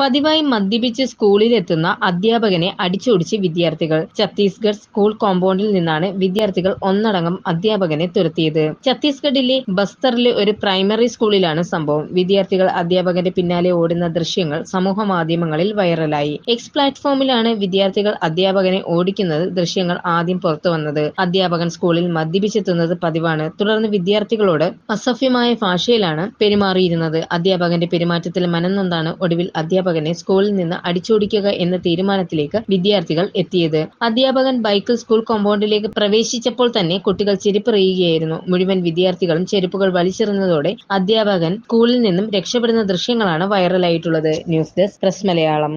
പതിവായി മദ്യപിച്ച് സ്കൂളിലെത്തുന്ന അധ്യാപകനെ അടിച്ചോടിച്ച് വിദ്യാർത്ഥികൾ. ഛത്തീസ്ഗഡ് സ്കൂൾ കോമ്പൗണ്ടിൽ നിന്നാണ് വിദ്യാർത്ഥികൾ ഒന്നടങ്കം അധ്യാപകനെ തുരത്തിയത്. ഛത്തീസ്ഗഡിലെ ബസ്തറിലെ ഒരു പ്രൈമറി സ്കൂളിലാണ് സംഭവം. വിദ്യാർത്ഥികൾ അധ്യാപകന്റെ പിന്നാലെ ഓടുന്ന ദൃശ്യങ്ങൾ സമൂഹ മാധ്യമങ്ങളിൽ വൈറലായി. എക്സ് പ്ലാറ്റ്ഫോമിലാണ് വിദ്യാർത്ഥികൾ അധ്യാപകനെ ഓടിക്കുന്നത് ദൃശ്യങ്ങൾ ആദ്യം പുറത്തു വന്നത്. അധ്യാപകൻ സ്കൂളിൽ മദ്യപിച്ചെത്തുന്നത് പതിവാണ്. തുടർന്ന് വിദ്യാർത്ഥികളോട് അസഭ്യമായ ഭാഷയിലാണ് പെരുമാറിയിരുന്നത്. അധ്യാപകന്റെ പെരുമാറ്റത്തിൽ മനംനൊന്താണ് ഒടുവിൽ അധ്യാപകനെ സ്കൂളിൽ നിന്ന് അടിച്ചോടിക്കുക എന്ന തീരുമാനത്തിലേക്ക് വിദ്യാർത്ഥികൾ എത്തിയത്. അധ്യാപകൻ ബൈക്കിൽ സ്കൂൾ കോമ്പൗണ്ടിലേക്ക് പ്രവേശിച്ചപ്പോൾ തന്നെ കുട്ടികൾ ചെരുപ്പറിയുകയായിരുന്നു മുഴുവൻ വിദ്യാർത്ഥികളും ചെരുപ്പുകൾ വലിച്ചെറിഞ്ഞതോടെ അധ്യാപകൻ സ്കൂളിൽ നിന്നും രക്ഷപ്പെടുന്ന ദൃശ്യങ്ങളാണ് വൈറലായിട്ടുള്ളത് news desk press Malayalam.